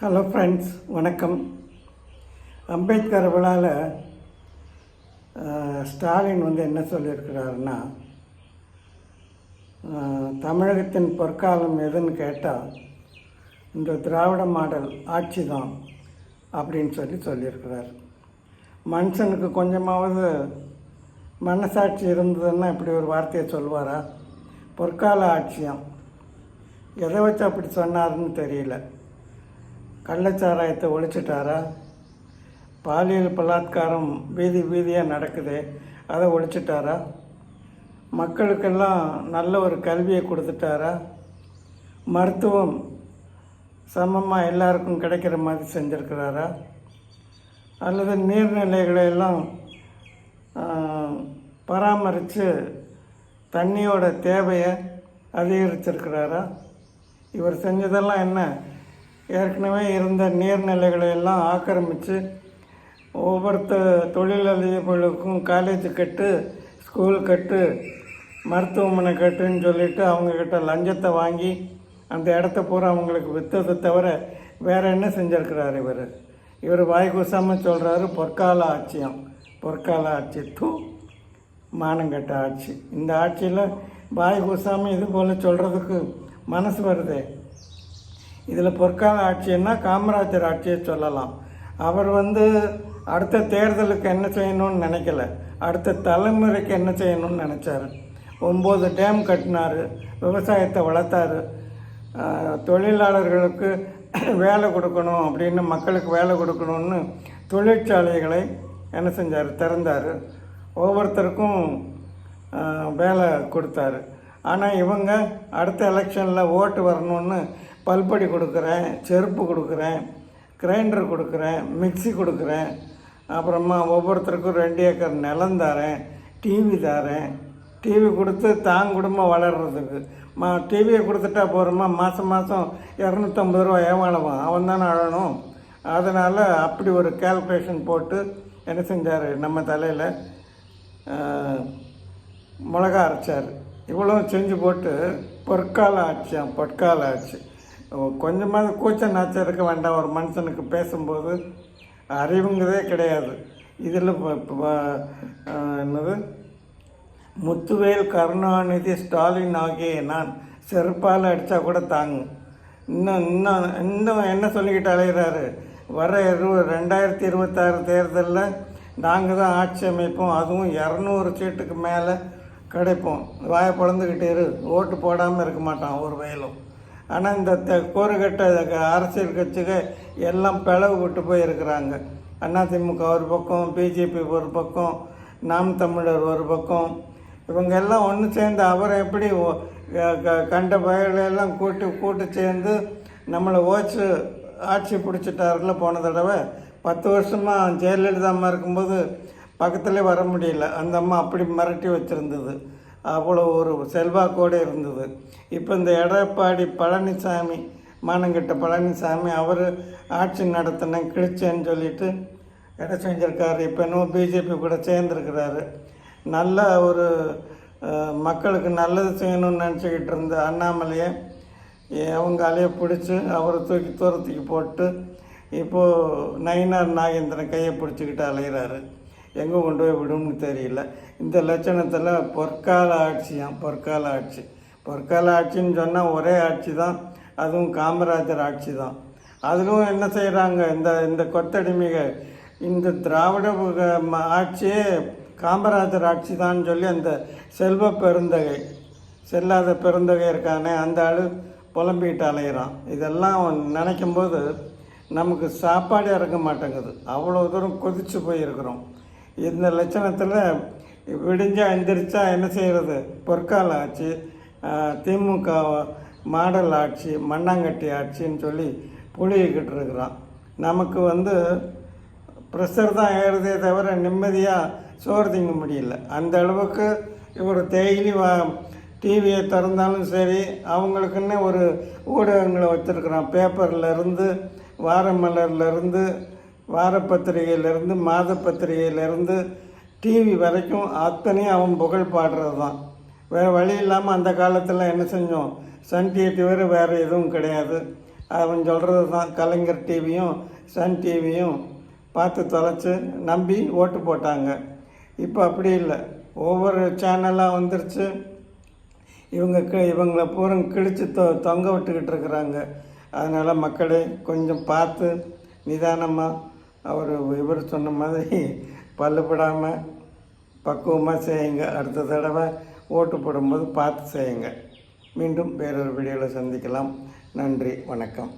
Hello friends வணக்கம். அம்பேத்கர் விழாவில் ஸ்டாலின் வந்து என்ன சொல்லியிருக்கிறாருன்னா தமிழகத்தின் பொற்காலம் எதுன்னு கேட்டால் இந்த திராவிட மாடல் ஆட்சி தான் அப்படின்னு சொல்லி சொல்லியிருக்கிறார். மனுஷனுக்கு கொஞ்சமாவது மனசாட்சி இருந்ததுன்னா இப்படி ஒரு வார்த்தையை சொல்வாரா? பொற்கால ஆட்சியம். எதை வச்சு அப்படி சொன்னாருன்னு தெரியல. கள்ளச்சாராயத்தை ஒழிச்சிட்டாரா? பாலியல் பலாத்காரம் வீதி வீதியாக நடக்குதே அதை ஒழிச்சிட்டாரா? மக்களுக்கெல்லாம் நல்ல ஒரு கல்வியை கொடுத்துட்டாரா? மருத்துவம் சமமாக எல்லாருக்கும் கிடைக்கிற மாதிரி செஞ்சுருக்கிறாரா? அல்லது நீர்நிலைகளை எல்லாம் பராமரித்து தண்ணியோட தேவையை அதிகரிச்சிருக்கிறாரா? இவர் செஞ்சதெல்லாம் என்ன? ஏற்கனவே இருந்த நீர்நிலைகளை எல்லாம் ஆக்கிரமித்து ஒவ்வொருத்த தொழிலதிபர்களுக்கும் காலேஜ் கட்டு ஸ்கூல் கட்டு மருத்துவமனை கட்டுன்னு சொல்லிட்டு அவங்கக்கிட்ட லஞ்சத்தை வாங்கி அந்த இடத்த பூரா அவங்களுக்கு விற்றதை தவிர வேறு என்ன செஞ்சுருக்கிறார் இவர்? இவர் வாய் குசாமல் சொல்கிறாரு பொற்கால ஆட்சியம். பொற்கால ஆட்சி தூ மானங்கட்ட ஆட்சி. இந்த ஆட்சியில் வாய் குசாமல் இது போல் சொல்கிறதுக்கு மனசு வருதே. இதில் பொற்கால ஆட்சின்னா காமராஜர் ஆட்சியை சொல்லலாம். அவர் வந்து அடுத்த தேர்தலுக்கு என்ன செய்யணும்னு நினைக்கல. அடுத்த தலைமுறைக்கு என்ன செய்யணும்னு நினச்சாரு. ஒம்பது டேம் கட்டினார் விவசாயத்தை வளர்த்தாரு. தொழிலாளர்களுக்கு வேலை கொடுக்கணும் அப்படின்னு மக்களுக்கு வேலை கொடுக்கணும்னு தொழிற்சாலைகளை என்ன செஞ்சார்? திறந்தார். ஒவ்வொருத்தருக்கும் வேலை கொடுத்தாரு. ஆனால் இவங்க அடுத்த எலெக்ஷனில் ஓட்டு வரணும்னு பல்படி கொடுக்குறேன் செருப்பு கொடுக்குறேன் கிரைண்டர் கொடுக்குறேன் மிக்ஸி கொடுக்குறேன். அப்புறமா ஒவ்வொருத்தருக்கும் ரெண்டு ஏக்கர் நிலம் தரேன் டிவி தரேன். டிவி கொடுத்து தாங்க குடும்பம் வளர்கிறதுக்கு மா டிவியை கொடுத்துட்டா போகிறோமா மாதம் மாதம் இரநூத்தம்பது ரூபா ஏமாளவான். அவன் தானே அழணும். அதனால் அப்படி ஒரு கால்குலேஷன் போட்டு என்ன செஞ்சார்? நம்ம தலையில் மிளகா அரைச்சார். இவ்வளோ செஞ்சு போட்டு பொற்கால ஆட்சியாம் பொற்கால ஆட்சி கொஞ்சமாக கூச்ச நாச்சம் இருக்க வேண்டாம். ஒரு மனுஷனுக்கு பேசும்போது அறிவுங்கிறதே கிடையாது. இதில் என்னது? முத்துவேல் கருணாநிதி ஸ்டாலின் ஆகிய நான் செருப்பால் அடித்தா கூட தாங்கும். இன்னும் இன்னும் இன்னும் என்ன சொல்லிக்கிட்டு அலைகிறாரு வர இரு ரெண்டாயிரத்தி இருபத்தாறு தேர்தலில் நாங்கள் தான் ஆட்சி அமைப்போம். அதுவும் இரநூறு சீட்டுக்கு மேலே கிடைப்போம். வாயை பிளந்துக்கிட்டு இரு. ஓட்டு போடாமல் இருக்க மாட்டான் ஒரு வயலும். ஆனால் இந்த த கோருகட்ட அரசியல் கட்சிகள் எல்லாம் பிளவு விட்டு போயிருக்கிறாங்க. அதிமுக ஒரு பக்கம் பிஜேபி ஒரு பக்கம் நாம் தமிழர் ஒரு பக்கம். இவங்க எல்லாம் ஒன்று சேர்ந்து அவரை எப்படி க- க- கண்ட பயலையெல்லாம் கூட்டி கூட்டு சேர்ந்து நம்மளை ஓச்சு ஆட்சி பிடிச்சிட்டாருல போன தடவை. பத்து வருஷமாக ஜெயலலிதா அம்மா இருக்கும்போது பக்கத்துலேயே வர முடியல. அந்த அம்மா அப்படி மிரட்டி வச்சுருந்தது. அவ்வளோ ஒரு செல்வாக்கோடு இருந்தது. இப்போ இந்த எடப்பாடி பழனிசாமி மானங்கிட்ட பழனிசாமி அவர் ஆட்சி நடத்தினேன் கிழிச்சேன்னு சொல்லிட்டு இடம் செஞ்சுருக்காரு. இப்போ இன்னும் பிஜேபி கூட சேர்ந்துருக்கிறாரு. நல்ல ஒரு மக்களுக்கு நல்லது செய்யணும்னு நினச்சிக்கிட்டு இருந்த அண்ணாமலையை அவங்க அலைய பிடிச்சி அவரை தூக்கி தூரத்துக்கு போட்டு இப்போது நயினார் நாகேந்திரன் கையை பிடிச்சிக்கிட்டு அலைகிறாரு எங்கே கொண்டு போய் விடும்னு தெரியல. இந்த லட்சணத்தில் பொற்கால ஆட்சியாம் பொற்கால ஆட்சி. பொற்கால ஆட்சின்னு சொன்னால் ஒரே ஆட்சி தான் அதுவும் காமராஜர் ஆட்சி தான். அதிலும் என்ன செய்கிறாங்க இந்த இந்த கொத்தடிமைகள். இந்த திராவிட ம- ஆட்சியே காமராஜர் ஆட்சி தான் சொல்லி அந்த செல்வ பெருந்தகை செல்லாத பெருந்தகை இருக்கானே அந்த ஆள் புலம்பிக்கிட்டு அலையிறான். இதெல்லாம் நினைக்கும்போது நமக்கு சாப்பாடு இறங்க மாட்டேங்குது. அவ்வளோ தூரம் கொதிச்சு போயிருக்கிறோம். இந்த லட்சணத்தில் விடிஞ்சால் எந்திரிச்சா என்ன செய்கிறது பொற்கால ஆட்சி திமுக மாடல் ஆட்சி மண்ணாங்கட்டி ஆட்சின்னு சொல்லி புளியிக்கிட்டு இருக்கிறான். நமக்கு வந்து ப்ரெஷர் தான் ஏறுதே தவிர நிம்மதியாக சோறு திங்க முடியல. அந்த அளவுக்கு இவர் டெய்லி வா டிவியை திறந்தாலும் சரி அவங்களுக்குன்னு ஒரு ஊடகங்களை வச்சுருக்குறான். பேப்பர்லேருந்து வாரமலர்லேருந்து வாரப்பத்திரிகையிலேருந்து மாத பத்திரிகையிலேருந்து டிவி வரைக்கும் அத்தனையும் அவன் புகழ் பாடுறது தான் வேறு வழி இல்லாமல் அந்த காலத்தில் என்ன செஞ்சோம்? சன் டிவி தவிர வேறு எதுவும் கிடையாது. அவன் சொல்கிறது தான் கலைஞர் டிவியும் சன் டிவியும் பார்த்து தொலைச்சி நம்பி ஓட்டு போட்டாங்க. இப்போ அப்படி இல்லை. ஒவ்வொரு சேனலாக வந்துருச்சு. இவங்க கி இவங்களை பூரா கிழித்து தொ தொங்க விட்டுக்கிட்டு இருக்கிறாங்க. அதனால் மக்களே கொஞ்சம் பார்த்து நிதானமாக அவர் இவர் சொன்ன மாதிரி பல்லுபடாமல் பக்குவமாக செய்யுங்க. அடுத்த தடவை ஓட்டு போடும்போது பார்த்து செய்யுங்க. மீண்டும் வேறொரு வீடியோவில் சந்திக்கலாம். நன்றி. வணக்கம்.